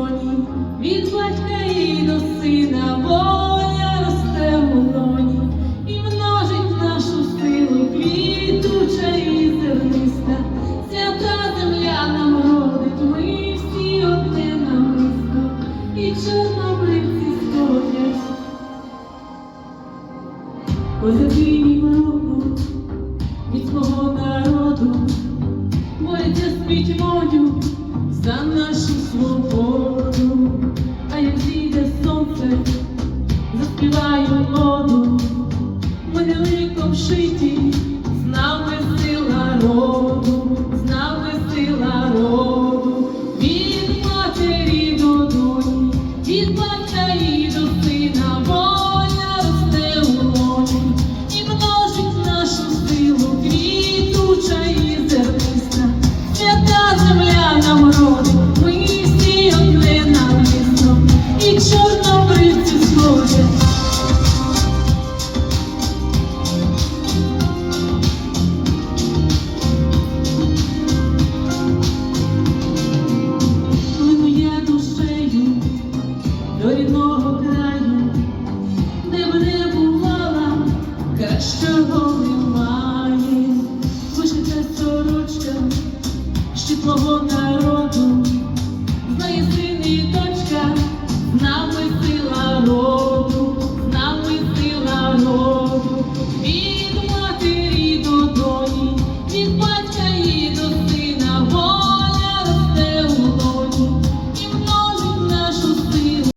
долоні, від батька і до сина воля росте в лоні, і множить нашу силу квітуча і зерниста, свята земля нам родить, ми всі одне намисто, і чорнобривці сходять. Позитивні року від свого народу заспіваю ми ликом шиті, з нами сила роду, до рідного краю, де б не бувала, кращого